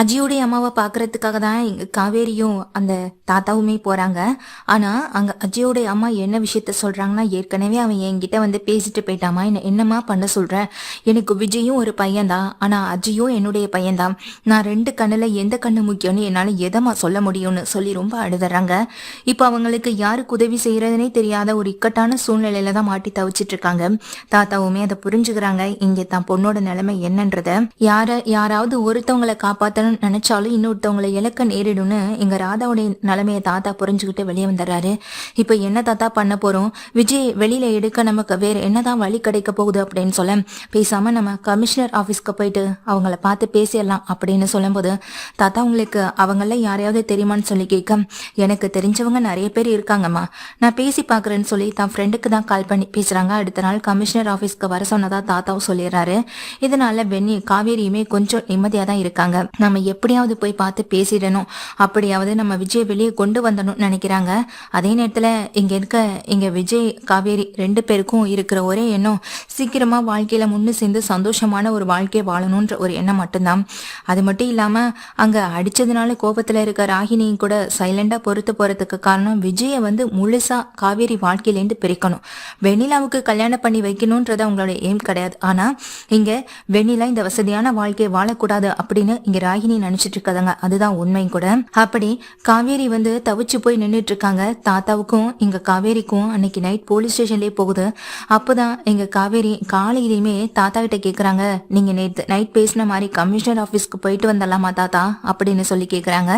அஜியோடைய அம்மாவை பார்க்கறதுக்காக தான் எங்க காவேரியும் அந்த தாத்தாவுமே போகிறாங்க ஆனால் அங்கே அஜியோடைய அம்மா என்ன விஷயத்த சொல்கிறாங்கன்னா ஏற்கனவே அவன் என்கிட்ட வந்து பேசிட்டு போயிட்டாமா? என்ன என்னம்மா பண்ண சொல்கிறேன் எனக்கு விஜயும் ஒரு பையன்தான். ஆனால் அஜியும் என்னுடைய பையன்தான். நான் ரெண்டு கண்ணில் எந்த கண்ணு முக்கியம்னு என்னால் எதமா சொல்ல முடியும்னு சொல்லி ரொம்ப அழுதுறாங்க. இப்போ அவங்களுக்கு யாருக்கு உதவி செய்கிறதுனே தெரியாத ஒரு இக்கட்டான சூழ்நிலையில தான் மாட்டி தவிச்சிட்டு இருக்காங்க. தாத்தாவுமே அதை புரிஞ்சுக்கிறாங்க. இங்கே தான் பொண்ணோட நிலைமை என்னன்றத. யார யாராவது ஒருத்தவங்களை காப்பாத்தணும்னு நினைச்சாலும் இன்னொருத்தவங்களை இழக்க நேரிடும்னு எங்க ராதாவுடைய நிலைமையை தாத்தா புரிஞ்சுக்கிட்டு வெளியே வந்துடுறாரு. இப்போ என்ன தாத்தா பண்ண போறோம்? விஜய் வெளியில எடுக்க நமக்கு வேற என்னதான் வழி கிடைக்க போகுது அப்படின்னு சொல்ல பேசாம நம்ம கமிஷனர் ஆபீஸ்க்கு போயிட்டு அவங்கள பார்த்து பேசிடலாம் அப்படின்னு சொல்லும்போது தாத்தா உங்களுக்கு அவங்கள யாரையாவது தெரியுமான்னு சொல்லி கேட்க எனக்கு தெரிஞ்சவங்க நிறைய பேர் இருக்காங்கம்மா. நான் பேசி பார்க்குறேன்னு சொல்லி தான் ஃப்ரெண்டுக்கு தான் கால் பண்ணி பேசுறாங்க. அடுத்த நாள் கமிஷனர் ஆபீஸ்க்கு வர சொன்னதா தாத்தாவும் சொல்லிடுறாரு. இதனால வெண்ணி காவேரியுமே கொஞ்சம் நிம்மதியா தான் இருக்காங்க. நம்ம எப்படியாவது போய் பார்த்து பேசிடணும். அப்படியாவது நம்ம விஜய் வெளியே கொண்டு வந்தணும்னு நினைக்கிறாங்க. அதே நேரத்துல இங்க இருக்க இங்க விஜய் காவேரி ரெண்டு பேருக்கும் இருக்கிற ஒரே எண்ணம் சீக்கிரமா வாழ்க்கையில முன்னு சேர்ந்து சந்தோஷமான ஒரு வாழ்க்கையை வாழணுன்ற ஒரு எண்ணம் மட்டும்தான். அது மட்டும் இல்லாம அங்க அடிச்சதுனால கோபத்துல இருக்க ராகினியும் கூட சைலண்டா பொறுத்து போறதுக்கு காரணம் விஜயை வந்து முழுசா காவேரி வாழ்க்கையிலேருந்து பிரிக்கணும். வெண்ணிலாவுக்கு கல்யாணம் பண்ணி வைக்கணும்ன்றது அவங்களோட எய்ம் கிடையாது. ஆனா இங்க வெண்ணிலா இந்த வசதியான வாழ்க்கையை வாழக்கூடாது அப்படின்னு இங்க ராகினி நினைச்சிட்டு இருக்காங்க அதுதான் உண்மையும் கூட. அப்படி காவேரி வந்து தவிச்சு போய் நின்றுட்டு இருக்காங்க தாத்தாவுக்கும் இங்க காவேரிக்கும் அன்னைக்கு நைட் போலீஸ் ஸ்டேஷன்லயே போகுது. அப்போதான் எங்க காவேரி காலையிலையுமே தாத்தா கிட்ட கேக்குறாங்க. நீங்க நேத்து நைட் பேசின மாதிரி கமிஷனர் ஆபீஸ்க்கு போயிட்டு வந்துடலாமா தாத்தா? அப்படின்னு சொல்லி கேக்குறாங்க.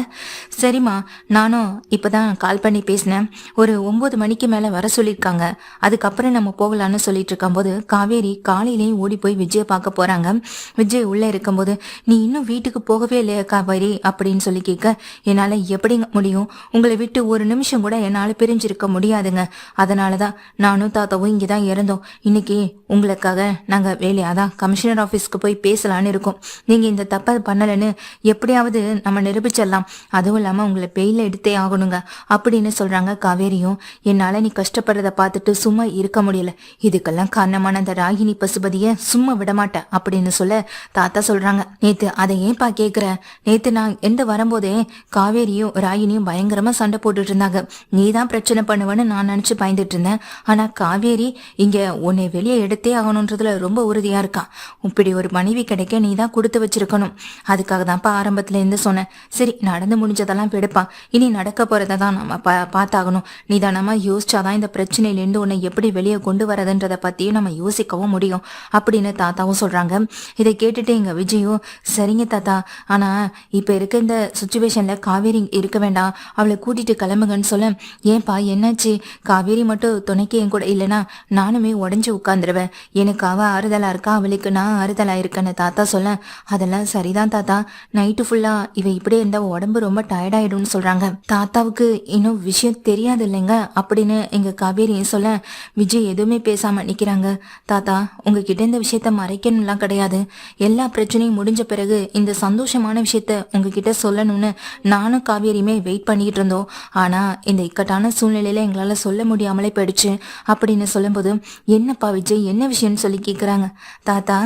சரிம்மா நானும் இப்பதான் கால் பண்ணி பேசினேன். ஒரு ஒன்பது மணிக்கு மேல வர சொல்லியிருக்காங்க. அதுக்கப்புறம் நம்ம போகலான்னு சொல்லிட்டு இருக்கும்போது காவேரி காலையிலேயும் ஓடி போய் விஜய பார்க்க போறாங்க. விஜய் உள்ள இருக்கும்போது நீ இன்னும் வீட்டுக்கு போக போகவே இல்லையா காவேரி அப்படின்னு சொல்லி கேட்க என்னால எப்படிங்க முடியும்? உங்களை விட்டு ஒரு நிமிஷம் கூட என்னால பிரிஞ்சிருக்க முடியாதுங்க. அதனாலதான் நானும் தாத்தாவும் இங்கதான் இறந்தோம் இன்னைக்கு உங்களுக்காக நாங்க வேலையாக தான் கமிஷனர் ஆபீஸ்க்கு போய் பேசலான்னு இருக்கோம். நீங்க இந்த தப்பை பண்ணலன்னு எப்படியாவது நம்ம நிரூபிச்சிடலாம். அதுவும் இல்லாம உங்களை பெயில எடுத்தே ஆகணுங்க அப்படின்னு சொல்றாங்க காவேரியும். என்னால நீ கஷ்டப்படுறத பார்த்துட்டு சும்மா இருக்க முடியல. இதுக்கெல்லாம் காரணமான அந்த ராகினி பசுபதிய சும்மா விடமாட்டேன் அப்படின்னு சொல்ல தாத்தா சொல்றாங்க. நேத்து அதை ஏன்பா கேக்குற நேத்து நான் எந்த வரும்போதே காவேரியும் ராயினியும் பயங்கரமா சண்டை போட்டுட்டு இருந்தாங்க. நீ தான் பிரச்சனை பண்ணுவேன்னு நான் நினைச்சு பயந்துட்டு இருந்தேன். ஆனா காவேரி இங்க உன்னை வெளியே எடுத்தே ஆகணுன்றதுல ரொம்ப உறுதியா இருக்கான் இப்படி ஒரு மனைவி கிடைக்க நீ தான் கொடுத்து வச்சிருக்கணும். அதுக்காக தான்ப்பா ஆரம்பத்துல இருந்து சொன்னேன். சரி நடந்து முடிஞ்சதெல்லாம் எடுப்பான் இனி நடக்க போறதை தான் நம்ம பா பார்த்தாகணும். நிதானமா யோசிச்சாதான் இந்த பிரச்சனையிலேருந்து உன்னை எப்படி வெளியே கொண்டு வரதுன்றத பத்தியும் நம்ம யோசிக்கவும் முடியும். அப்படின்னு தாத்தாவும் சொல்றாங்க. இதை கேட்டுட்டு எங்க விஜயும் சரிங்க தாத்தா ஆனா இப்ப இருக்க இந்த சுச்சுவேஷன்ல காவேரி இருக்க வேண்டாம். அவளை கூட்டிட்டு கிளம்புங்கன்னு சொல்ல ஏன்பா என்னாச்சு? காவேரி மட்டும் துணைக்கு என் கூட இல்லைன்னா நானுமே உடஞ்சு உட்காந்துருவேன் எனக்கு அவள் ஆறுதலா இருக்கா? அவளுக்கு நான் ஆறுதலா இருக்கேன்னு தாத்தா சொல்ல அதெல்லாம் சரிதான் தாத்தா. நைட்டு ஃபுல்லா இவ இப்படியே இருந்தா உடம்பு ரொம்ப டயர்டாயிடும்னு சொல்றாங்க. தாத்தாவுக்கு இன்னும் விஷயம் தெரியாது இல்லைங்க? அப்படின்னு எங்க காவேரியும் சொல்ல விஜய் எதுவுமே பேசாம நிக்கிறாங்க. தாத்தா உங்ககிட்ட இந்த விஷயத்த மறைக்கணும்லாம் கிடையாது. எல்லா பிரச்சனையும் முடிஞ்ச பிறகு இந்த சந்தோஷம் சந்தோஷமான விஷயத்த உங்ககிட்ட சொல்லணும்னு நானும் காவேரியுமே வெயிட் பண்ணிக்கிட்டு இருந்தோம். ஆனால் இந்த இக்கட்டான சூழ்நிலையில் எங்களால் சொல்ல முடியாமலே போயிடுச்சு. அப்படின்னு சொல்லும்போது என்னப்பா விஜய் என்ன விஷயம்னு சொல்லி கேட்குறாங்க தாத்தா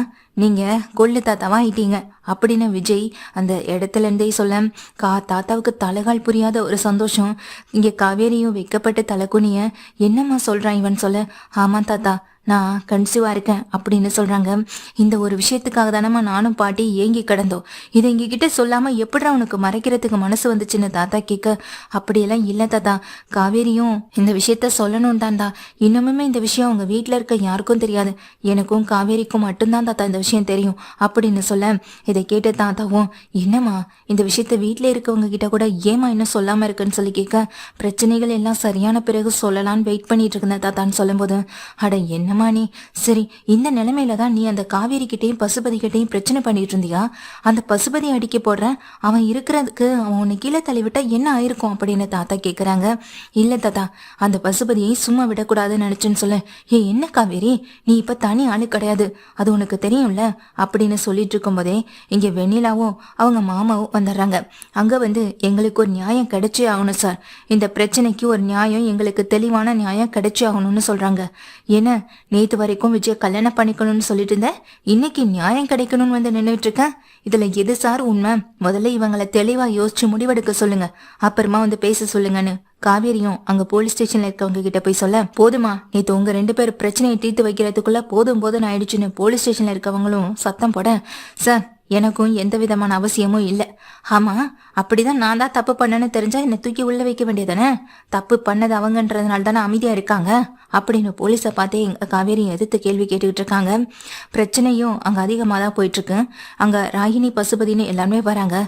நீங்கள் கொள்ளு தாத்தாவா ஆயிட்டீங்க. அப்படின்னு விஜய் அந்த இடத்துல இருந்தே சொல்ல கா தாத்தாவுக்கு தலைகால் புரியாத ஒரு சந்தோஷம். இங்கே காவேரியும் வைக்கப்பட்ட தலைக்குனிய என்னம்மா சொல்கிறான் இவன்? சொல்ல ஆமாம் தாத்தா. நான் கன்சீவாக இருக்கேன் அப்படின்னு சொல்றாங்க. இந்த ஒரு விஷயத்துக்காக தானம்மா நானும் பாட்டி ஏங்கி கிடந்தோம். இதை எங்ககிட்ட சொல்லாம எப்படிடா உனக்கு மறைக்கிறதுக்கு மனசு வந்துச்சுன்னு தாத்தா கேட்க அப்படியெல்லாம் இல்ல தாத்தா. காவேரியும் இந்த விஷயத்த சொல்லணும் தான்டா இன்னுமுமே இந்த விஷயம் உங்க வீட்டில் இருக்க யாருக்கும் தெரியாது. எனக்கும் காவேரிக்கும் மட்டும்தான் தாத்தா இந்த விஷயம் தெரியும். அப்படின்னு சொல்ல இதை கேட்ட தாத்தாவும் என்னம்மா இந்த விஷயத்த வீட்ல இருக்கவங்க கிட்ட கூட ஏமா இன்னும் சொல்லாம இருக்குன்னு சொல்லி கேட்க பிரச்சனைகள் எல்லாம் சரியான பிறகு சொல்லலாம்னு வெயிட் பண்ணிட்டு இருந்தேன் தாத்தான்னு சொல்லும்போது அட என்னம்மா நீ சரி இந்த நிலைமையில தான் நீ அந்த காவேரி கிட்டேயும் பசுபதி கிட்டேயும் பிரச்சனை பண்ணிட்டு இருந்தியா? அந்த பசுபதி அடிக்க போடுற அவன் இருக்கிறதுக்கு அவன் உன்னை கீழே தள்ளிவிட்டா என்ன ஆயிருக்கும் அப்படின்னு தாத்தா கேட்குறாங்க இல்லை தாத்தா அந்த பசுபதியை சும்மா விடக்கூடாதுன்னு நினைச்சேன்னு சொல்ல. ஏ என்ன காவேரி? நீ இப்போ தனி ஆளு கிடையாது. அது உனக்கு தெரியும்ல? அப்படின்னு சொல்லிட்டு இருக்கும்போதே இங்கே வெண்ணிலாவும் அவங்க மாமாவும் வந்துடுறாங்க. அங்கே வந்து எங்களுக்கு ஒரு நியாயம் கிடைச்சே ஆகணும் சார். இந்த பிரச்சனைக்கு ஒரு நியாயம் எங்களுக்கு தெளிவான நியாயம் கிடைச்சே ஆகணும்னு சொல்கிறாங்க என்ன? நேத்து வரைக்கும் விஜய கல்யாணம் பண்ணிக்கணும்னு சொல்லிட்டு இருந்த இன்னைக்கு நியாயம் கிடைக்கணும்னு வந்து நின்றுட்டு இருக்கேன் இதுல எது சார் உண்மை? முதல்ல இவங்களை தெளிவா யோசிச்சு முடிவெடுக்க சொல்லுங்க. அப்புறமா வந்து பேச சொல்லுங்கன்னு. காவேரியும் அங்க போலீஸ் ஸ்டேஷன்ல இருக்கவங்க கிட்ட போய் சொல்ல போதுமா நேத்து உங்க ரெண்டு பேரும் பிரச்சனையை தீர்த்து வைக்கிறதுக்குள்ள போதும் போதும் ஆயிடுச்சுன்னு போலீஸ் ஸ்டேஷன்ல இருக்கவங்களும் சத்தம் போட சார் எனக்கும் எந்த விதமான அவசியமும் இல்லை. ஆமா அப்படிதான் நான் தான் தப்பு பண்ணேன்னு தெரிஞ்சா என்னை தூக்கி உள்ள வைக்க வேண்டியதானே தப்பு பண்ணது அவங்கன்றதுனால தானே அமைதியா இருக்காங்க? அப்படின்னு போலீஸை பார்த்தே எங்க காவேரி எதிர்த்து கேள்வி கேட்டுக்கிட்டு இருக்காங்க. பிரச்சனையும் அங்க அதிகமாக தான் போயிட்டு இருக்கு அங்க ராகினி பசுபதினு எல்லாருமே வராங்க.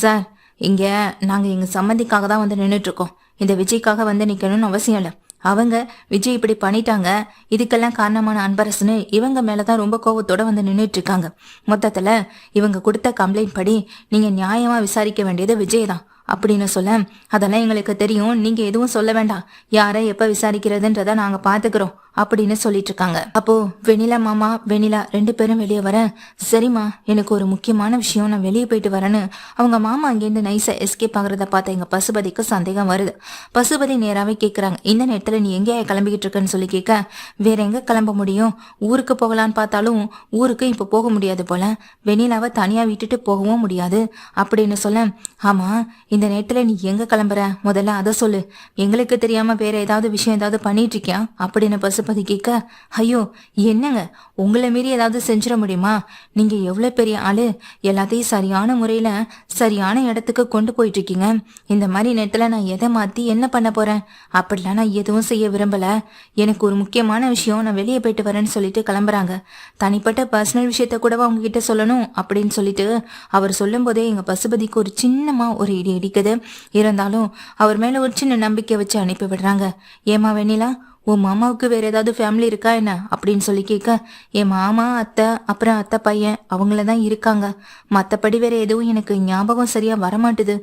சார் இங்க நாங்க எங்க சம்மந்திக்காக தான் வந்து நின்றுட்டு இருக்கோம். இந்த விஜய்க்காக வந்து நிக்கணும்னு அவசியம் இல்லை. அவங்க விஜய் இப்படி பண்ணிட்டாங்க இதுக்கெல்லாம் காரணமான அன்பரசுன்னு இவங்க மேலதான் ரொம்ப கோவத்தோட வந்து நின்றுட்டு இருக்காங்க மொத்தத்துல இவங்க கொடுத்த கம்ப்ளைண்ட் படி நீங்க நியாயமா விசாரிக்க வேண்டியது விஜய் தான் அப்படின்னு சொல்ல அதெல்லாம் எங்களுக்கு தெரியும். நீங்க எதுவும் சொல்ல வேண்டாம். யாரை எப்ப விசாரிக்கிறதுன்றத நாங்க பாத்துக்கிறோம் அப்படின்னு சொல்லிட்டு இருக்காங்க. அப்போ வெண்ணிலா மாமா வெண்ணிலா ரெண்டு பேரும் வெளியே வர சரிம்மா எனக்கு ஒரு முக்கியமான விஷயம். நான் வெளியே போயிட்டு வரேன்னு. அவங்க மாமா அங்கேருந்து நைஸா எஸ்கேப் ஆகுறத பார்த்த எங்க பசுபதிக்கு சந்தேகம் வருது. பசுபதி நேராவே கேக்குறாங்க இந்த நேரத்துல நீ எங்கேயா கிளம்பிக்கிட்டு இருக்கன்னு சொல்லி கேட்க வேற எங்க கிளம்ப முடியும்? ஊருக்கு போகலான்னு பார்த்தாலும் ஊருக்கு இப்ப போக முடியாது போல. வெண்ணிலாவை தனியா விட்டுட்டு போகவும் முடியாது. அப்படின்னு சொல்ல ஆமா இந்த நேரத்துல நீ எங்க கிளம்புற? முதல்ல அதை சொல்லு. எங்களுக்கு தெரியாம வேற ஏதாவது விஷயம் ஏதாவது பண்ணிட்டு இருக்கியா அப்படின்னு பசுபதி கேட்க ஐயோ என்னங்க? உங்களை மீறி ஏதாவது செஞ்சிட முடியுமா? நீங்க எவ்வளவு பெரிய ஆளு. எல்லாத்தையும் சரியான முறையில சரியான இடத்துக்கு கொண்டு போயிட்டு இருக்கீங்க இந்த மாதிரி நேரத்துல நான் எதை மாத்தி என்ன பண்ண போறேன்? அப்படிலாம் நான் எதுவும் செய்ய விரும்பல. எனக்கு ஒரு முக்கியமான விஷயம் நான் வெளியே போயிட்டு வரேன்னு சொல்லிட்டு கிளம்புறாங்க. தனிப்பட்ட பர்சனல் விஷயத்த கூடவா உங்ககிட்ட சொல்லணும்? அப்படின்னு சொல்லிட்டு அவர் சொல்லும் போதே எங்க பசுபதிக்கு ஒரு சின்னமா ஒரு இடி இடிக்குது இருந்தாலும் அவர் மேல ஒரு சின்ன நம்பிக்கை வச்சு அனுப்பி விடுறாங்க. ஏமா வெண்ணிலா உன் மாமாவுக்கு வேற ஏதாவது ஃபேமிலி இருக்கா என்ன? அப்படின்னு சொல்லி கேட்க என் மாமா அத்தை அப்புறம் அத்தை பையன் அவங்கள தான் இருக்காங்க. மற்றபடி வேற எதுவும் எனக்கு ஞாபகம் சரியா வரமாட்டுது.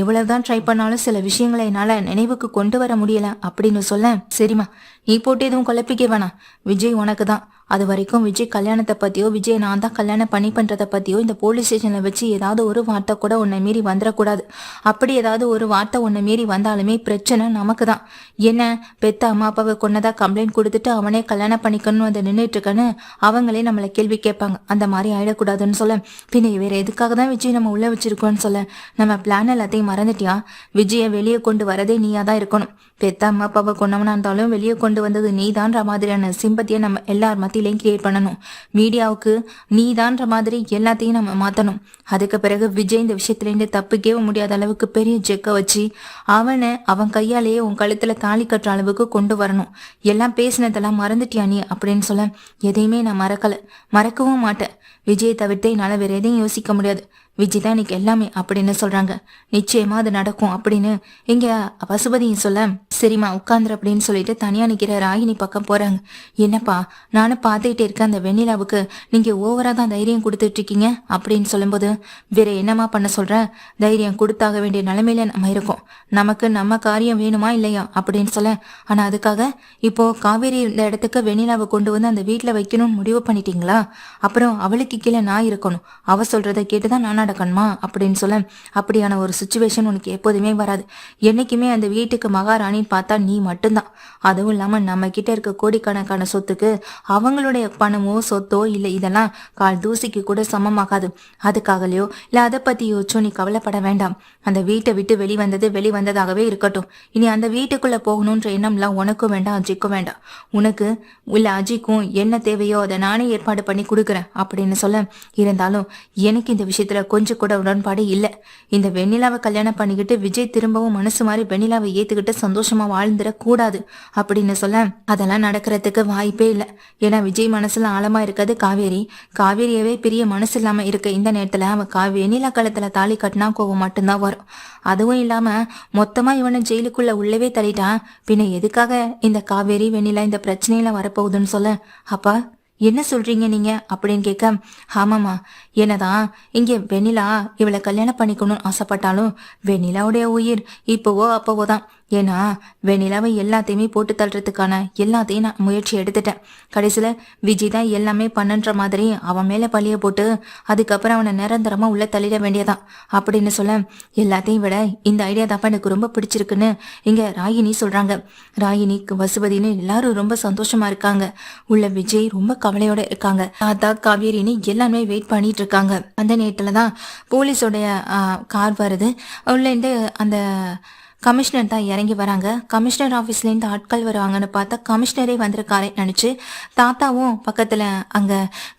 எவ்வளவுதான் ட்ரை பண்ணாலும் சில விஷயங்களை என்னால நினைவுக்கு கொண்டு வர முடியல அப்படின்னு சொல்ல சரிம்மா நீ போட்டு எதுவும் குழப்பிக்க வேணாம். விஜய் உனக்கு தான் அது வரைக்கும் விஜய் கல்யாணத்தை பத்தியோ விஜய் நான் தான் கல்யாணம் பண்ணி பண்றதை பத்தியோ இந்த போலீஸ் ஸ்டேஷன்ல வச்சு ஏதாவது ஒரு வார்த்தை கூட உன்னை மீறி வந்துடக்கூடாது. அப்படி ஏதாவது ஒரு வார்த்தை உன்னை மீறி வந்தாலுமே பிரச்சனை நமக்கு தான் என்ன? பெத்த அம்மா அப்பாவை கொன்னதாக கம்ப்ளைண்ட் கொடுத்துட்டு அவனே கல்யாணம் பண்ணிக்கணும்னு வந்து நின்றுட்டுருக்கன்னு அவங்களே நம்மளை கேள்வி கேட்பாங்க. அந்த மாதிரி ஆயிடக்கூடாதுன்னு சொல்ல. பின்ன வேற எதுக்காக தான் விஜய் நம்ம உள்ள வச்சிருக்கோம்னு சொல்ல? நம்ம பிளான் எல்லாத்தையும் மறந்துட்டியா? விஜயை வெளியே கொண்டு வரதே நீயா தான் இருக்கணும். பெத்த அம்மா அப்பாவை கொண்டவனா இருந்தாலும் வெளியே கொண்டு வந்தது நீதான்ற மாதிரியான சிம்பத்தியை நம்ம எல்லார் மத்தியிலையும் கிரியேட் பண்ணணும். மீடியாவுக்கு நீதான்ற மாதிரி எல்லாத்தையும் நம்ம மாத்தணும். அதுக்கு பிறகு விஜய் இந்த விஷயத்துலேருந்து தப்பிக்கவே முடியாத அளவுக்கு பெரிய ஜெக்க வச்சு அவனை அவன் கையாலேயே உன் கழுத்துல தாலி கட்டுற அளவுக்கு கொண்டு வரணும். எல்லாம் பேசினதெல்லாம் மறந்துட்டியா நீ அப்படின்னு சொல்ல எதையுமே நான் மறக்கல. மறக்கவும் மாட்டேன். விஜயை தவிர்த்து என்னால் வேற எதையும் யோசிக்க முடியாது. விஜய் தான் இன்னைக்கு எல்லாமே அப்படின்னு சொல்றாங்க. நிச்சயமா அது நடக்கும் அப்படின்னு இங்க பசுபதியும் சொல்ல சரிம்மா உட்காந்துரு அப்படின்னு சொல்லிட்டு தனியா நிக்கிற ராகினி பக்கம் போறாங்க. என்னப்பா நானும் பார்த்துக்கிட்டே இருக்க அந்த வெண்ணிலாவுக்கு நீங்க ஓவரா தான் தைரியம் கொடுத்துட்டு இருக்கீங்க அப்படின்னு சொல்லும்போது வேற என்னமா பண்ண சொல்ற? தைரியம் கொடுத்தாக வேண்டிய நிலைமையில நம்ம இருக்கோம். நமக்கு நம்ம காரியம் வேணுமா இல்லையா அப்படின்னு சொல்ல ஆனா அதுக்காக இப்போ காவேரி இந்த இடத்துக்கு வெண்ணிலாவை கொண்டு வந்து அந்த வீட்டுல வைக்கணும்னு முடிவு பண்ணிட்டீங்களா? அப்புறம் அவளுக்கு கீழே நான் இருக்கணும். அவ சொல்றதை கேட்டுதான் நான் நடக்கணுமா அப்படின்னு சொல்ல அப்படியான ஒரு சுச்சுவேஷன் உனக்கு எப்போதுமே வராது. என்னைக்குமே அந்த வீட்டுக்கு மகாராணின்னு பார்த்தா நீ மட்டும்தான். அதுவும் இல்லாம நம்ம கிட்ட இருக்க கோடிக்கணக்கான சொத்துக்கு அவங்களுடைய பணமோ சொத்தோ இல்ல இதெல்லாம் கால் தூசிக்கு கூட சமமாகாது. அதுக்காகலையோ இல்ல அதை பத்தி யோசிச்சோ நீ கவலைப்பட வேண்டாம். அந்த வீட்டை விட்டு வெளிவந்தது வெளிவந்ததாகவே இருக்கட்டும். இனி அந்த வீட்டுக்குள்ள போகணுன்ற எண்ணம்லாம் உனக்கும் வேண்டாம் அஜிக்கும் வேண்டாம். உனக்கு இல்லை அஜிக்கும் என்ன தேவையோ அதை நானே ஏற்பாடு பண்ணி கொடுக்குறேன் அப்படின்னு சொல்ல இருந்தாலும் எனக்கு இந்த விஷயத்துல கொஞ்சம் கூட உடன்பாடு இல்லை. இந்த வெண்ணிலாவை கல்யாணம் பண்ணிக்கிட்டு விஜய் திரும்பவும் மனசு மாதிரி வெண்ணிலாவை ஏத்துக்கிட்டு சந்தோஷமா வாழ்ந்துடக் கூடாது அப்படின்னு சொல்ல அதெல்லாம் நடக்கிறதுக்கு வாய்ப்பே இல்லை. ஏன்னா விஜய் மனசுல ஆழமா இருக்கிறது காவேரி. காவேரியவே பெரிய மனசு இல்லாம இருக்க இந்த நேரத்துல அவன் கா வெண்ணிலா காலத்துல தாலி கட்டினா கோவம் மட்டும்தான் வரும். அதுவும் இல்லாம மொத்தமா இவனை ஜெயிலுக்குள்ள உள்ளவே தள்ளிட்டான் பின்ன எதுக்காக இந்த காவேரி வெண்ணிலா இந்த பிரச்சனையில வரப்போகுதுன்னு சொல்ல? அப்பா என்ன சொல்றீங்க நீங்க? அப்படின்னு கேட்க ஆமாமா என்னதான் இங்கே வெண்ணிலா இவளை கல்யாணம் பண்ணிக்கணும்னு ஆசைப்பட்டாலும் வெண்ணிலாவுடைய உயிர் இப்போவோ அப்போவோ தான். ஏன்னா வெண்ணிலாவை எல்லாத்தையுமே போட்டு தள்ளுறதுக்கான எல்லாத்தையும் நான் முயற்சி எடுத்துட்டேன். கடைசியில் விஜய் தான் எல்லாமே பண்ணுன்ற மாதிரி அவன் மேலே பழிய போட்டு அதுக்கப்புறம் அவனை நிரந்தரமாக உள்ள தள்ளிட வேண்டியதான். அப்படின்னு சொல்ல எல்லாத்தையும் விட இந்த ஐடியா தான் எனக்கு ரொம்ப பிடிச்சிருக்குன்னு இங்கே ராகினி சொல்கிறாங்க ராகினிக்கு வசுபதினு எல்லாரும் ரொம்ப சந்தோஷமா இருக்காங்க. உள்ள விஜய் ரொம்ப கவலையோட இருக்காங்க. தாத்தா காவேரின்னு எல்லாமே வெயிட் பண்ணிட்டு இருக்காங்க அந்த நேரத்தில் தான் போலீஸோடைய கார் வருது. உள்ளேருந்து அந்த கமிஷனர் தான் இறங்கி வராங்க. கமிஷனர் ஆஃபீஸ்லேருந்து ஆட்கள் வருவாங்கன்னு பார்த்தா கமிஷனரே வந்திருக்காரே நினச்சி தாத்தாவும் பக்கத்தில் அங்கே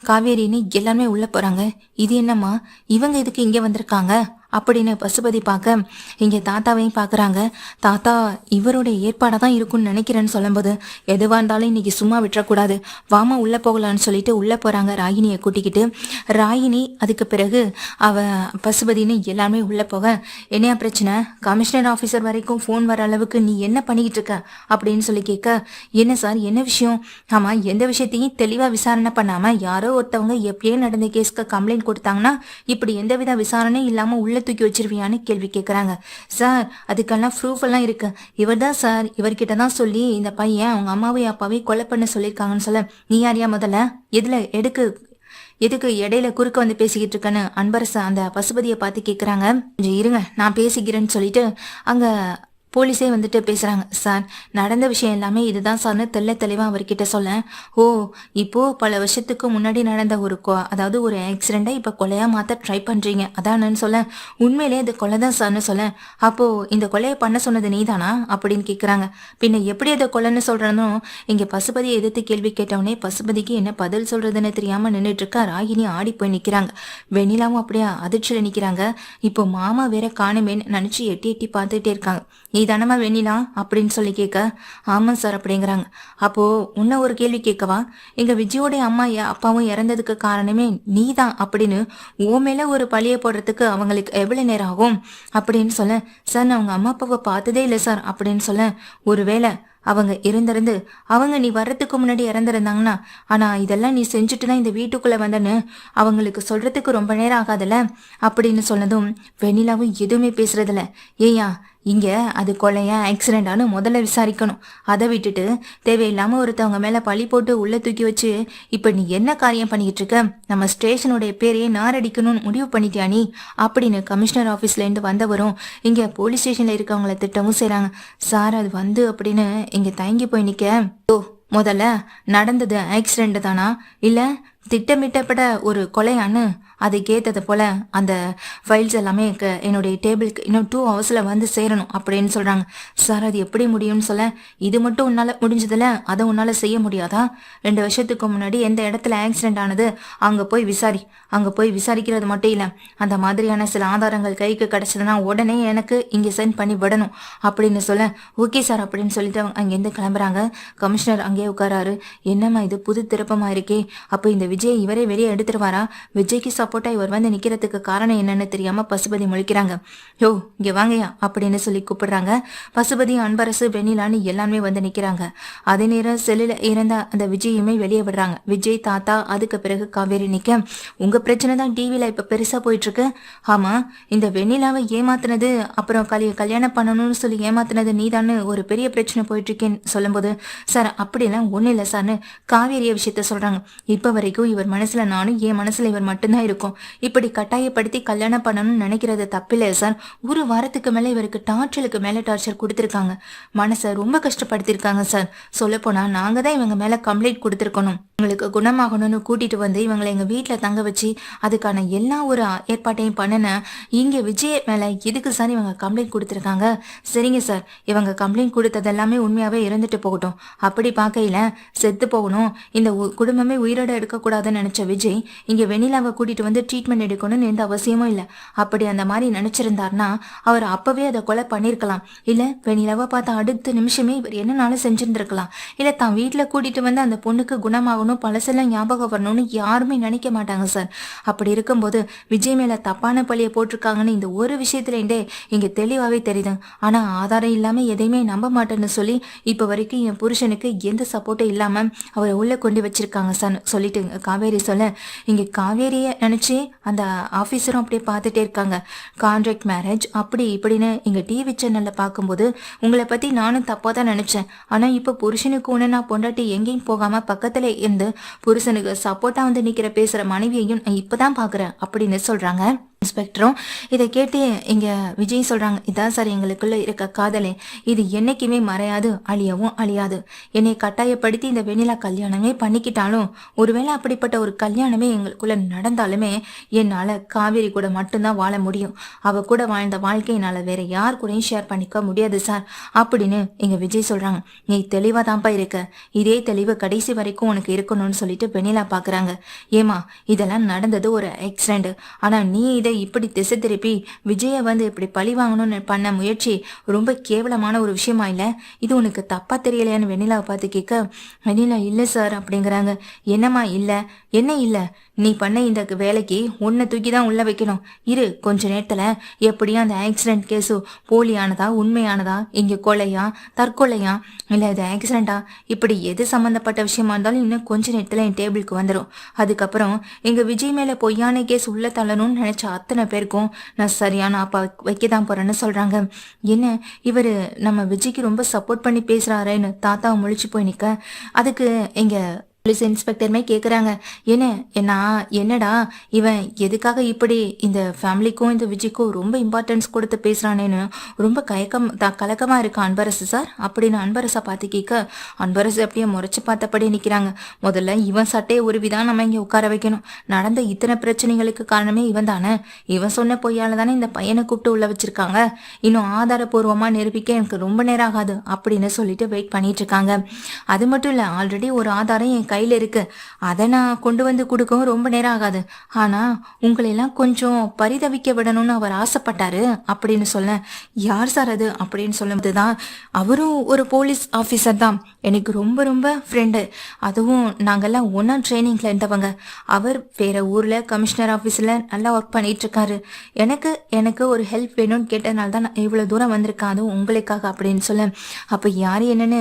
காவேரின்னு எல்லாருமே உள்ளே போகிறாங்க இது என்னம்மா? இவங்க இதுக்கு இங்கே வந்திருக்காங்க? அப்படின்னு பசுபதி பார்க்க இங்கே தாத்தாவையும் பார்க்குறாங்க. தாத்தா இவருடைய ஏற்பாடாக தான் இருக்கும்னு நினைக்கிறேன்னு சொல்லும்போது எதுவாக இருந்தாலும் இன்னைக்கு சும்மா விட்டுறக்கூடாது. வாமா உள்ளே போகலான்னு சொல்லிட்டு உள்ளே போகிறாங்க ராகினியை கூட்டிக்கிட்டு. ராகினி அதுக்கு பிறகு அவ பசுபதினு எல்லாருமே உள்ளே போக என்னையா பிரச்சனை? கமிஷனர் ஆஃபீஸர் வரைக்கும் ஃபோன் வர அளவுக்கு நீ என்ன பண்ணிக்கிட்டு இருக்க? அப்படின்னு சொல்லி கேட்க என்ன சார் என்ன விஷயம்? ஆமாம் எந்த விஷயத்தையும் தெளிவாக விசாரணை பண்ணாமல் யாரோ ஒருத்தவங்க எப்பயே நடந்த கேஸ்க்கு கம்ப்ளைண்ட் கொடுத்தாங்கன்னா இப்படி எந்தவித விசாரணையும் இல்லாமல் உள்ளே தூக்கி வச்சிருவியான்னு கேள்வி கேட்குறாங்க சார் அதுக்கெல்லாம் ப்ரூஃப் எல்லாம் இருக்கு. இவர் தான் சார். இவர்கிட்ட தான் சொல்லி இந்த பையன் அவங்க அம்மாவையும் அப்பாவையும் கொலை பண்ண சொல்லியிருக்காங்கன்னு சொல்ல நீ யாரியா முதல்ல? எதில் எடுக்கு எதுக்கு இடையில குறுக்க வந்து பேசிக்கிட்டு இருக்கேன்னு அன்பரச அந்த பசுபதியை பார்த்து கேட்குறாங்க கொஞ்சம் இருங்க நான் பேசிக்கிறேன்னு சொல்லிட்டு அங்கே போலீஸே வந்துட்டு பேசுகிறாங்க சார் நடந்த விஷயம் எல்லாமே இதுதான் சார்னு தெல்ல தெளிவாக அவர்கிட்ட சொல்ல ஓ இப்போ பல வருஷத்துக்கு முன்னாடி நடந்த ஒரு கொ அதாவது ஒரு ஆக்சிடெண்ட்டை இப்போ கொலையாக மாற்ற ட்ரை பண்ணுறீங்க அதானு சொல்ல உண்மையிலே இது கொலை தான் சார்னு சொல்ல அப்போது இந்த கொலையை பண்ண சொன்னது நீதானா? அப்படின்னு கேட்குறாங்க பின்ன எப்படி அதை கொலைன்னு சொல்கிறனோ இங்கே பசுபதியை எதிர்த்து கேள்வி கேட்டவனே பசுபதிக்கு என்ன பதில் சொல்கிறதுன்னு தெரியாமல் நின்றுட்டு இருக்கா ராகினி ஆடி போய் நிற்கிறாங்க வெண்ணிலாவும் அப்படியே அதிர்ச்சியில் நிற்கிறாங்க இப்போ மாமா வேற காணுமேன்னு நினச்சி எட்டி எட்டி பார்த்துட்டே இருக்காங்க. நீ தானமா வெண்ணிலா? அப்படின்னு சொல்லி கேட்க ஆமாம் சார் அப்படிங்கிறாங்க. அப்போ உன்ன ஒரு கேள்வி கேட்கவா? எங்க விஜயோடைய அம்மா அப்பாவும் இறந்ததுக்கு காரணமே நீ தான் அப்படின்னு ஓ மேல ஒரு பழிய போடுறதுக்கு அவங்களுக்கு எவ்வளவு நேரம் ஆகும்? அப்படின்னு சொல்ல சார் நான் அவங்க அம்மா அப்பாவை பார்த்ததே இல்லை சார் அப்படின்னு சொல்ல ஒருவேளை அவங்க இருந்திருந்து அவங்க நீ வர்றதுக்கு முன்னாடி இறந்துருந்தாங்கன்னா ஆனா இதெல்லாம் நீ செஞ்சுட்டு தான் இந்த வீட்டுக்குள்ள வந்தேன்னு அவங்களுக்கு சொல்றதுக்கு ரொம்ப நேரம் ஆகாதுல்ல? அப்படின்னு சொன்னதும் வெண்ணிலாவும் எதுவுமே பேசுறதில்ல. ஏயா இங்கே அது கொலையா ஆக்சிடென்டானு முதல்ல விசாரிக்கணும். அதை விட்டுட்டு தேவையில்லாமல் ஒருத்தவங்க மேலே பழி போட்டு உள்ளே தூக்கி வச்சு இப்போ நீ என்ன காரியம் பண்ணிக்கிட்டு இருக்க நம்ம ஸ்டேஷனுடைய பேரையே நாரடிக்கணும்னு முடிவு பண்ணிட்டியா நீ? அப்படின்னு கமிஷனர் ஆஃபீஸ்லேருந்து வந்தவரும் இங்கே போலீஸ் ஸ்டேஷனில் இருக்கவங்கள திட்டமும் செய்கிறாங்க சார் அது வந்து அப்படின்னு இங்கே தயங்கி போய் நிற்க ஓ முதல்ல நடந்தது ஆக்சிடென்ட் தானா இல்லை திட்டமிட்டப்பட ஒரு கொலையான்னு? அதுக்கேற்றது போல் அந்த ஃபைல்ஸ் எல்லாமே க- என்னுடைய டேபிளுக்கு இன்னும் டூ ஹவர்ஸில் வந்து சேரணும் அப்படின்னு சொல்கிறாங்க சார் அது எப்படி முடியும்னு சொல்ல? இது மட்டும் உன்னால் முடிஞ்சதில்ல அதை உன்னால் செய்ய முடியாதா? ரெண்டு வருஷத்துக்கு முன்னாடி எந்த இடத்துல ஆக்சிடென்ட் ஆனது? அங்கே போய் விசாரி. அங்கே போய் விசாரிக்கிறது மட்டும் இல்லை அந்த மாதிரியான சில ஆதாரங்கள் கைக்கு கிடச்சதுன்னா உடனே எனக்கு இங்கே சென்ட் பண்ணி விடணும் அப்படின்னு சொல்ல ஓகே சார் அப்படின்னு சொல்லிட்டு அவங்க அங்கேருந்து கிளம்புறாங்க. கமிஷனர் அங்கேயே உட்காராரு. என்னம்மா இது புது திருப்பமாக இருக்கே. அப்போ இந்த விஜய் இவரே வெளியே எடுத்துருவாரா விஜய்க்கு சப்போர்ட்டா இவர் வந்து நிக்கிறதுக்கு காரணம் என்னன்னு தெரியாம பசுபதி முழிக்கிறாங்க. யோ இங்க வாங்கயா அப்படின்னு சொல்லி கூப்பிடுறாங்க. பசுபதி அன்பரசு வெண்ணிலான்னு எல்லாமே வந்து நிக்கிறாங்க. அதே நேரம் செல்லில் இறந்த அந்த விஜயுமே வெளியே விடுறாங்க. விஜய் தாத்தா அதுக்கு பிறகு காவேரி நிக்க. உங்க பிரச்சனை தான் டிவில இப்ப பெருசா போயிட்டு இருக்கு ஆமா இந்த வெண்ணிலாவை ஏமாத்துனது அப்புறம் கல்ய கல்யாணம் பண்ணணும்னு சொல்லி ஏமாத்துனது நீதான்னு ஒரு பெரிய பிரச்சனை போயிட்டு இருக்கேன்னு சொல்லும்போது சார் அப்படிலாம் ஒன்றும் இல்லை சார்னு காவேரிய விஷயத்த சொல்றாங்க. இப்போ வரைக்கும் இவர் மனசுல நானும் என் மனசுல இவர் மட்டும்தான் இருக்கும். இப்படி கட்டாயப்படுத்தி கல்யாணம் பண்ணணும்னு நினைக்கிறது தப்பில்லை சார். ஒரு வாரத்துக்கு மேலே இவருக்கு டார்ச்சலுக்கு மேலே டார்ச்சர் கொடுத்துருக்காங்க. மனசை ரொம்ப கஷ்டப்படுத்திருக்காங்க சார். சொல்லப்போனா நாங்க தான் இவங்க மேல கம்ப்ளைண்ட் கொடுத்துருக்கணும். இவங்களுக்கு குணமாகணும்னு கூட்டிட்டு வந்து இவங்களை எங்கள் வீட்டில் தங்க வச்சு அதுக்கான எல்லா ஒரு ஏற்பாட்டையும் பண்ணினேன் இங்க விஜய் மேல எதுக்கு சார் இவங்க கம்ப்ளைண்ட் கொடுத்துருக்காங்க? சரிங்க சார். இவங்க கம்ப்ளைண்ட் கொடுத்தது எல்லாமே இறந்துட்டு இருந்துட்டு போகட்டும். அப்படி பார்க்கையில செத்து போகணும். இந்த உ- குடும்பமே உயிரோட எடுக்கக்கூடாதுன்னு நினைச்ச விஜய் இங்க வெண்ணிலாவை கூட்டிட்டு வந்து ட்ரீட்மெண்ட் எடுக்கணும்னு எந்த அவசியமும் இல்லை. அப்படி அந்த மாதிரி நினைச்சிருந்தார்னா அவர் அப்பவே அதை கொலை பண்ணியிருக்கலாம் இல்ல வெண்ணிலாவை பார்த்த அடுத்த நிமிஷமே இவர் என்னனாலும் செஞ்சிருந்திருக்கலாம். இல்ல தான் வீட்டுல கூட்டிட்டு வந்து அந்த பொண்ணுக்கு குணமாகணும் பழசெல்லாம் ஞாபகம் வரணும்னு யாருமே நினைக்க மாட்டாங்க சார். அப்படி இருக்கும்போது விஜய் மேல தப்பான பழிய போட்டிருக்காங்கன்னு இந்த ஒரு விஷயத்துலேண்டே இங்க தெளிவாவே தெரியுது. ஆனா ஆதாரம் இல்லாம எதையுமே நம்ப மாட்டேன்னு சொல்லி இப்ப வரைக்கும் என் புருஷனுக்கு எந்த சப்போர்ட்டும் இல்லாம அவரை உள்ள கொண்டு வச்சிருக்காங்க சார். சொல்லிட்டு காவேரி சொல்ல இங்க காவேரியை நினச்சி அந்த ஆஃபீஸரும் அப்படியே பார்த்துட்டே இருக்காங்க. கான்ட்ராக்ட் மேரேஜ் அப்படி இப்படின்னு எங்கள் டிவி சேனலில் பார்க்கும்போது உங்களை பற்றி நானும் தப்பாக தான் நினச்சேன். ஆனால் இப்போ புருஷனுக்கு ஒன்று நான் பொண்டாட்டி எங்கேயும் போகாமல் பக்கத்தில் இருந்து புருஷனுக்கு சப்போர்ட்டாக வந்து நிற்கிற பேசுகிற மனைவியையும் நான் இப்போ தான் பார்க்குறேன். அப்படின்னு சொல்கிறாங்க இன்ஸ்பெக்டரும் இதை கேட்டு இங்க விஜய் சொல்றாங்க இதான் சார் எங்களுக்குள்ள இருக்க காதலே. இது என்னைக்குமே மறையாது அழியவும் அழியாது. என்னை கட்டாயப்படுத்தி இந்த வெண்ணிலா கல்யாணமே பண்ணிக்கிட்டாலும் ஒருவேளை அப்படிப்பட்ட ஒரு கல்யாணமே எங்களுக்குள்ள நடந்தாலுமே என்னால காவேரி கூட மட்டும்தான் வாழ முடியும். அவ கூட வாழ்ந்த வாழ்க்கை என்னால வேற யார் கூடயும் ஷேர் பண்ணிக்க முடியாது சார். அப்படின்னு எங்க விஜய் சொல்றாங்க. நீ தெளிவா தான்ப்பா இருக்க. இதே தெளிவு கடைசி வரைக்கும் உனக்கு இருக்கணும்னு சொல்லிட்டு வெண்ணிலா பாக்குறாங்க. ஏமா இதெல்லாம் நடந்தது ஒரு ஆக்சிடென்ட் ஆனா நீ இதை இப்படி திசை திருப்பி விஜய வந்து இப்படி பழி வாங்கணும்னு பண்ண முயற்சி ரொம்ப கேவலமான ஒரு விஷயமா இல்ல? இது உனக்கு தப்பா தெரியலையான்னு வெண்ணிலாவை பார்த்து கேட்க வெண்ணிலா இல்ல சார் அப்படிங்கிறாங்க. என்னம்மா இல்ல. என்ன இல்ல? நீ பண்ண இந்த வேலைக்கு உன்னை தூக்கி தான் உள்ள வைக்கணும். இரு கொஞ்ச நேரத்துல எப்படியும் அந்த ஆக்சிடென்ட் கேஸு போலியானதா உண்மையானதா இங்க கொலையா தற்கொலையா இல்ல இது ஆக்சிடென்டா இப்படி எது சம்பந்தப்பட்ட விஷயமா இருந்தாலும் இன்னும் கொஞ்ச நேரத்துல என் டேபிளுக்கு வந்துடும் அதுக்கப்புறம் எங்க விஜய் மேல பொய்யான கேஸ் உள்ள தள்ளணும்னு நினைச்ச அத்தனை பேருக்கும் நான் சரியான அப்பா வைக்க தான் போறேன்னு சொல்றாங்க. என்ன இவர் நம்ம விஜய்க்கு ரொம்ப சப்போர்ட் பண்ணி பேசுறாருன்னு தாத்தாவை முழிச்சு போய் நிக்க. அதுக்கு எங்க போலீஸ் இன்ஸ்பெக்டருமே கேட்குறாங்க என்ன என்ன என்னடா? இவன் எதுக்காக இப்படி இந்த ஃபேமிலிக்கும் இந்த விஜய்க்கும் ரொம்ப இம்பார்ட்டன்ஸ் கொடுத்து பேசுகிறானேன்னு ரொம்ப கயக்கம் த கலக்கமாக இருக்கு அன்பரசு சார். அப்படின்னு அன்பரசை பார்த்து கேட்க அன்பரசு அப்படியே முறைச்சு பார்த்தபடி நிற்கிறாங்க முதல்ல இவன் சட்டையை உருவிதான் நம்ம இங்கே உட்கார வைக்கணும். நடந்த இத்தனை பிரச்சனைகளுக்கு காரணமே இவன் தானே. இவன் சொன்ன பொய்யால தானே இந்த பையனை கூப்பிட்டு உள்ள வச்சிருக்காங்க. இன்னும் ஆதாரபூர்வமாக நிரூபிக்க எனக்கு ரொம்ப நேரம் ஆகாது அப்படின்னு சொல்லிட்டு வெயிட் பண்ணிட்டு இருக்காங்க. அது மட்டும் இல்லை ஆல்ரெடி ஒரு ஆதாரம் என் கையில் இருக்கு. அதை நான் கொண்டு வந்து கொடுக்கவும் ரொம்ப நேரம் ஆகாது. ஆனா உங்களையெல்லாம் கொஞ்சம் பரிதவிக்க விடணும்னு அவர் ஆசைப்பட்டாரு அப்படின்னு சொல்ல. யார் சார் அது அப்படின்னு சொல்லும்போது தான் அவரும் ஒரு போலீஸ் ஆஃபீஸர் தான். எனக்கு ரொம்ப ரொம்ப ஃப்ரெண்டு அதுவும் நாங்கெல்லாம் ஒன்றா ட்ரைனிங்கில் இருந்தவங்க. அவர் வேற ஊரில் கமிஷனர் ஆஃபீஸில் நல்லா ஒர்க் பண்ணிட்டு இருக்காரு எனக்கு எனக்கு ஒரு ஹெல்ப் வேணும்னு கேட்டனால தான் நான் இவ்வளோ தூரம் வந்திருக்கேன். அதுவும் உங்களுக்காக அப்படின்னு சொல்ல. அப்போ யார் என்னன்னு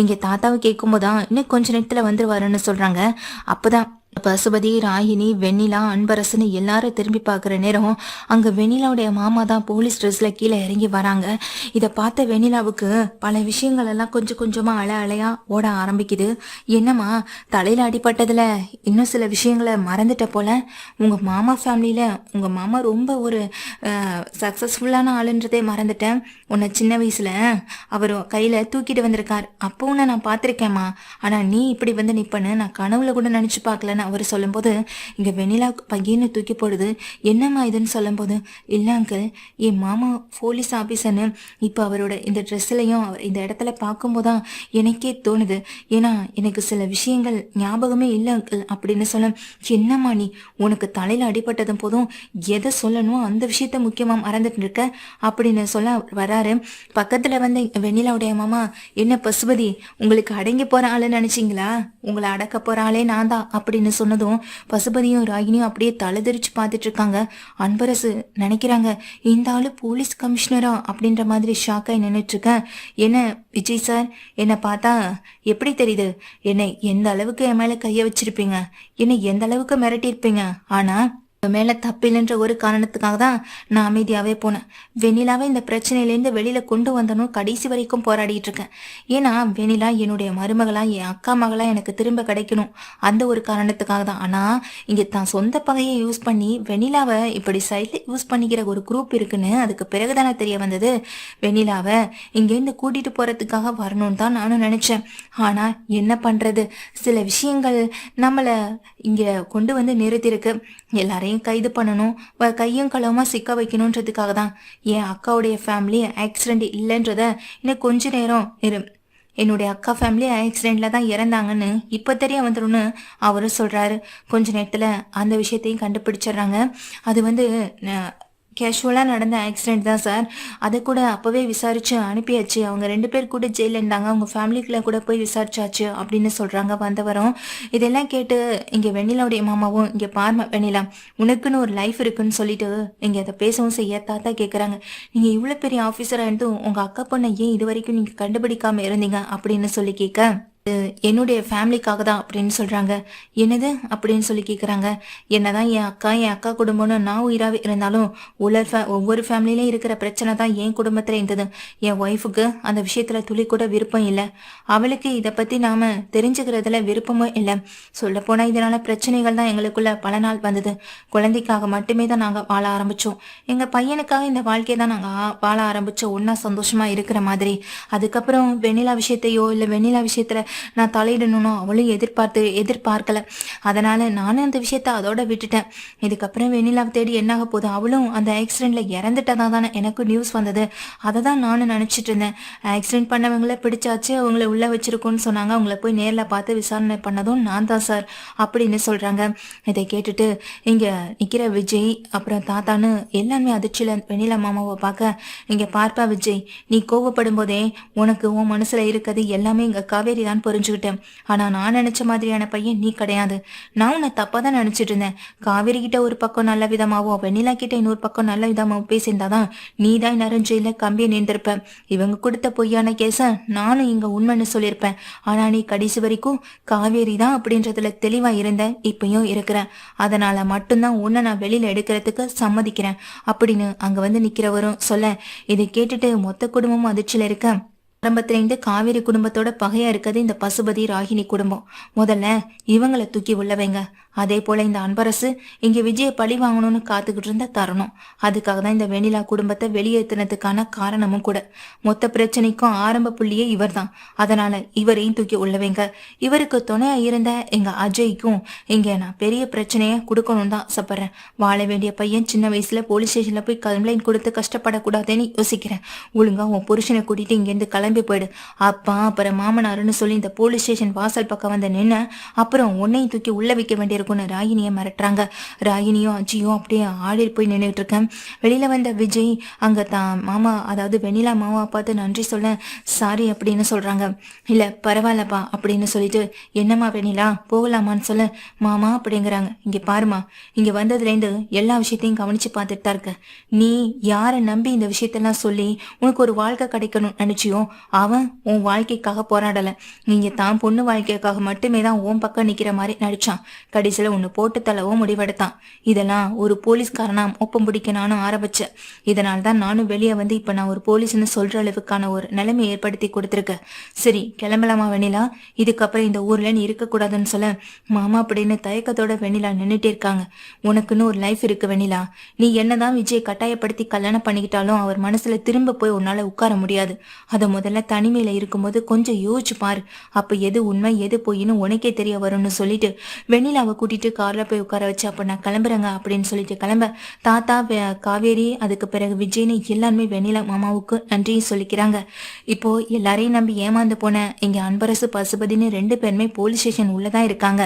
எங்கள் தாத்தாவை கேட்கும்போது தான் இன்னும் கொஞ்ச நேரத்தில் வந்துருவாருன்னு சொல்கிறாங்க அப்போதான் பசுபதி ராகினி வெண்ணிலா அன்பரசன் எல்லாரும் திரும்பி பார்க்குற நேரம். அங்கே வெண்ணிலாவுடைய மாமா தான் போலீஸ் ட்ரெஸ்ஸில் கீழே இறங்கி வராங்க. இதை பார்த்த வெண்ணிலாவுக்கு பல விஷயங்கள் எல்லாம் கொஞ்சம் கொஞ்சமாக அலை அலையா ஓட ஆரம்பிக்குது. என்னம்மா தலையில் அடிபட்டதில் இன்னும் சில விஷயங்களை மறந்துட்ட போல? உங்கள் மாமா ஃபேமிலியில் உங்கள் மாமா ரொம்ப ஒரு சக்ஸஸ்ஃபுல்லான ஆளுன்றதே மறந்துட்டேன். உன்னை சின்ன வயசில் அவர் கையில் தூக்கிட்டு வந்திருக்கார். அப்போ உன்னை நான் பார்த்துருக்கேம்மா. ஆனால் நீ இப்படி வந்து நிற்பன்னு நான் கனவுல கூட நினச்சி பார்க்கலன்னு அவர் சொல்லும்போது இங்கே வெண்ணிலா பையன்னு தூக்கி போடுது. என்னம்மா இதுன்னு சொல்லும்போது இல்லை அங்கிள் என் மாமா போலீஸ் ஆஃபீஸர்னு இப்போ அவரோட இந்த ட்ரெஸ்ஸிலையும் அவர் இந்த இடத்துல பார்க்கும்போது தான் எனக்கே தோணுது. ஏன்னா எனக்கு சில விஷயங்கள் ஞாபகமே இல்லை அங்கிள் அப்படின்னு சொல்ல என்னம்மா நீ உனக்கு தலையில் அடிபட்டதும் போதும் எதை சொல்லணும் அந்த விஷயத்த முக்கியமாக மறந்துட்டு இருக்க? அப்படின்னு சொல்ல வராரு. பக்கத்தில் வந்து வெண்ணிலாவுடைய மாமா என்ன பசுபதி உங்களுக்கு அடங்கி போகிற ஆளுன்னு நினச்சிங்களா? உங்களை அடக்க போகிற ஆளே நான் தான் அப்படின்னு சொன்னதும் பசுபதியும் ராகினியும் அப்படியே தலைதெரிச்சு பார்த்துட்டு இருக்காங்க. அன்பரசு நினைக்கிறாங்க இந்த ஆளு போலீஸ் கமிஷனரா? அப்படின்ற மாதிரி ஷாக்காய் நின்றுட்டு இருக்கேன். என்ன விஜய் சார்? என்னை பார்த்தா எப்படி தெரியுது? என்னை எந்த அளவுக்கு என் மேலே கையை வச்சிருப்பீங்க? என்னை எந்த அளவுக்கு மிரட்டியிருப்பீங்க? ஆனால் மேல தப்பில்லைன்ற ஒரு காரணத்துக்காக தான் நான் அமைதியாவே போனேன். வெண்ணிலாவை இந்த பிரச்சனையிலேருந்து வெளியில கொண்டு வந்தனும் கடைசி வரைக்கும் போராடிட்டு இருக்கேன். ஏன்னா வெண்ணிலா என்னுடைய மருமகளா என் அக்கா மகளா எனக்கு திரும்ப கிடைக்கணும். அந்த ஒரு காரணத்துக்காக தான் ஆனா இங்க தான் சொந்த பகையை யூஸ் பண்ணி வெண்ணிலாவை இப்படி சைட்ல யூஸ் பண்ணிக்கிற ஒரு குரூப் இருக்குன்னு அதுக்கு பிறகுதானே தெரிய வந்தது. வெண்ணிலாவை இங்கேருந்து கூட்டிட்டு போறதுக்காக வரணும்னு தான் நானும் நினைச்சேன். ஆனா என்ன பண்றது? சில விஷயங்கள் நம்மளை இங்க கொண்டு வந்து நிறுத்திருக்கு எல்லாரையும் கைது பண்ணணும். வ- கையும் களவுமா சிக்க வைக்கணுன்றதுக்காக தான். என் அக்காவுடைய ஃபேமிலி ஆக்சிடென்ட் இல்லைன்றத இன்னும் கொஞ்ச நேரம் இரு. என்னுடைய அக்கா ஃபேமிலி ஆக்சிடென்ட்ல தான் இறந்தாங்கன்னு இப்போ தெரிய வந்துடும்னு அவரும் சொல்றாரு. கொஞ்ச நேரத்தில் அந்த விஷயத்தையும் கண்டுபிடிச்சிடுறாங்க. அது வந்து கேஷுவலாக நடந்த ஆக்சிடென்ட் தான் சார் அதை கூட அப்போவே விசாரித்து அனுப்பியாச்சு. அவங்க ரெண்டு பேர் கூட ஜெயிலில் இருந்தாங்க. அவங்க ஃபேமிலிக்குள்ளே கூட போய் விசாரிச்சாச்சு அப்படின்னு சொல்கிறாங்க வந்தவரும். இதெல்லாம் கேட்டு இங்கே வெண்ணிலாவுடைய மாமாவும் இங்கே பார்ம வெண்ணிலா உனக்குன்னு ஒரு லைஃப் இருக்குன்னு சொல்லிட்டு இங்கே அதை பேசவும் செய்ய தாத்தா கேட்குறாங்க நீங்கள் இவ்வளோ பெரிய ஆஃபீஸராக இருந்தும் உங்கள் அக்கா பொண்ணை ஏன் இது வரைக்கும் நீங்கள் கண்டுபிடிக்காம இருந்தீங்க அப்படின்னு சொல்லி கேட்க என்னுடைய ஃபேமிலிக்காக தான் அப்படின்னு சொல்றாங்க. என்னது? அப்படின்னு சொல்லி கேட்குறாங்க என்னதான் என் அக்கா என் அக்கா குடும்பம்னு நான் உயிராகவே இருந்தாலும் உலர் ஃபே ஒவ்வொரு ஃபேமிலியிலும் இருக்கிற பிரச்சனை தான் என் குடும்பத்தில் இருந்தது. என் ஒய்ஃபுக்கு அந்த விஷயத்துல துளி கூட விருப்பம் இல்லை. அவளுக்கு இதை பத்தி நாம தெரிஞ்சுக்கிறதுல விருப்பமும் இல்லை. சொல்ல போனா இதனால பிரச்சனைகள் தான் எங்களுக்குள்ள பல நாள் வந்தது. குழந்தைக்காக மட்டுமே தான் நாங்கள் வாழ ஆரம்பிச்சோம். எங்க பையனுக்காக இந்த வாழ்க்கையை தான் நாங்கள் வாழ ஆரம்பிச்சோம். ஒன்னா சந்தோஷமா இருக்கிற மாதிரி. அதுக்கப்புறம் வெண்ணிலா விஷயத்தையோ இல்லை வெண்ணிலா விஷயத்துல நான் தலையிடணும்னு அவளும் எதிர்பார்த்து எதிர்பார்க்கல. அதனால நானும் அந்த விஷயத்த அதோட விட்டுட்டேன். இதுக்கப்புறம் வெண்ணிலாவை தேடி என்னாக போகுது? அவளும் அந்த ஆக்சிடென்ட்ல இறந்துட்டதா தானே எனக்கு நியூஸ் வந்தது. அதை தான் நானும் நினைச்சிட்டு இருந்தேன். ஆக்சிடென்ட் பண்ணவங்கள பிடிச்சாச்சு அவங்கள உள்ள வச்சிருக்கோன்னு சொன்னாங்க. அவங்கள போய் நேரில் பார்த்து விசாரணை பண்ணதும் நான் தான் சார் அப்படின்னு சொல்றாங்க. இதை கேட்டுட்டு இங்க நிக்கிற விஜய் அப்புறம் தாத்தான்னு எல்லாமே அதிர்ச்சியில வெண்ணிலா மாமாவை பார்க்க இங்க பார்ப்பா விஜய் நீ கோவப்படும் போதே உனக்கு உன் மனசுல இருக்கிறது எல்லாமே இங்க காவேரி தான் புரிஞ்சுக்கிட்டேன். ஆனா நான் நினைச்ச மாதிரியான பையன் நீ கிடையாது. நான் உன்னை தப்பா தான் நினைச்சிட்டு இருந்தேன் காவேரி கிட்ட ஒரு பக்கம் நல்ல விதமாவோ வெண்ணிலா கிட்ட இன்னொரு பக்கம் நல்ல விதமாவோ பேசியிருந்தாதான் நீ தான் நரஞ்சையில கம்பியை நின்றிருப்ப இவங்க கொடுத்த பொய்யான கேஸை நானும் இங்க உண்மைன்னு சொல்லியிருப்பேன். ஆனா நீ கடைசி வரைக்கும் காவேரி தான் அப்படின்றதுல தெளிவா இருந்த இப்பயும் இருக்கிறேன் அதனால மட்டும்தான் உன்னை நான் வெளியில எடுக்கிறதுக்கு சம்மதிக்கிறேன். அப்படின்னு அங்க வந்து நிக்கிறவரும் சொல்ல இதை கேட்டுட்டு மொத்த குடும்பமும் அதிர்ச்சியில இருக்க. ஆரம்பத்திலேருந்து காவேரி குடும்பத்தோட பகையா இருக்கிறது இந்த பசுபதி ராகினி குடும்பம். முதல்ல இவங்களை தூக்கி உள்ள வைங்க அதே போல இந்த அன்பரசு இங்க விஜய பழி வாங்கணும்னு காத்துக்கிட்டு இருந்த தருணம். அதுக்காக தான் இந்த வெண்ணிலா குடும்பத்தை வெளியேற்றினதுக்கான காரணமும் கூட. மொத்த பிரச்சனைக்கும் ஆரம்ப புள்ளியே இவர்தான். அதனால இவரையும் தூக்கி உள்ளவைங்க. இவருக்கு துணையா இருந்த எங்க அஜய்க்கும் இங்க நான் பெரிய பிரச்சனையை கொடுக்கணும் தான் சப்படுறேன் வாழ வேண்டிய பையன் சின்ன வயசுல போலீஸ் ஸ்டேஷன்ல போய் கம்ப்ளைண்ட் கொடுத்து கஷ்டப்படக்கூடாதுன்னு யோசிக்கிறேன். ஒழுங்கா உன் புருஷனை கூட்டிட்டு இங்கேருந்து கிளம்பி போயிடு. அப்பா அப்புறம் மாமனாருன்னு சொல்லி இந்த போலீஸ் ஸ்டேஷன் வாசல் பக்கம் வந்து நின்று அப்புறம் உன்னையும் தூக்கி உள்ள வைக்க வேண்டிய இருக்கும்னு ராகினியை மிரட்டுறாங்க. ராகினியும் அஜியும் அப்படியே ஆடி போய் நின்றுட்டு இருக்கேன் வெளியில வந்த விஜய் அங்க தான் மாமா அதாவது வெண்ணிலா மாமா பார்த்து நன்றி சொல்ல சாரி அப்படின்னு சொல்றாங்க. இல்ல பரவாயில்லப்பா அப்படின்னு சொல்லிட்டு என்னம்மா வெண்ணிலா போகலாமான்னு சொல்ல மாமா அப்படிங்கிறாங்க. இங்க பாருமா இங்க வந்ததுலேருந்து எல்லா விஷயத்தையும் கவனிச்சு பார்த்துட்டு தான் இருக்க. நீ யாரை நம்பி இந்த விஷயத்தெல்லாம் சொல்லி உனக்கு ஒரு வாழ்க்கை கிடைக்கணும்னு நினைச்சியோ அவன் உன் வாழ்க்கைக்காக போராடல. நீங்க தான் பொண்ணு வாழ்க்கைக்காக மட்டுமே தான் உன் பக்கம் நிக்கிற மாதிரி நடிச்சான். கடைசியில ஒன்று போட்டு தள்ளவும் முடிவெடுத்தான். இதெல்லாம் ஒரு போலீஸ்காரனா ஒப்பம் பிடிக்க நானும் ஆரம்பிச்சேன் இதனால தான் நானும் வெளியே வந்து இப்போ நான் ஒரு போலீஸ்னு சொல்ற அளவுக்கான ஒரு நிலைமை ஏற்படுத்தி கொடுத்துருக்கேன். சரி கிளம்பலாமா வெண்ணிலா? இதுக்கப்புறம் இந்த ஊர்ல நீ இருக்கக்கூடாதுன்னு சொல்ல மாமா அப்படின்னு தயக்கத்தோட வெண்ணிலா நின்னுட்டே இருக்காங்க. உனக்குன்னு ஒரு லைஃப் இருக்கு வெண்ணிலா. நீ என்னதான் விஜய் கட்டாயப்படுத்தி கல்யாணம் பண்ணிக்கிட்டாலும் அவர் மனசுல திரும்ப போய் உன்னால உட்கார முடியாது. அதை முதல்ல தனிமையில இருக்கும்போது கொஞ்சம் யோசிச்சு பாரு. அப்ப எது உண்மை எது பொய்ன்னு உனக்கே தெரிய வரும்னு சொல்லிட்டு வெண்ணிலாவை கூட்டிட்டு கார்ல போய் உட்கார வச்சு அப்ப நான் கிளம்புறேங்க அப்படின்னு சொல்லிட்டு கிளம்ப. தாத்தா காவேரி அதுக்கு பிறகு விஜய்னு எல்லாருமே வெண்ணிலா மாமாவுக்கு நன்றியும் சொல்லிக்கிறாங்க. இப்போ எல்லாரையும் நம்பி ஏமாந்து போன இங்க அன்பரசு பசுபதினு ரெண்டு பேருமே போலீஸ் ஸ்டேஷன் உள்ளதான் இருக்காங்க.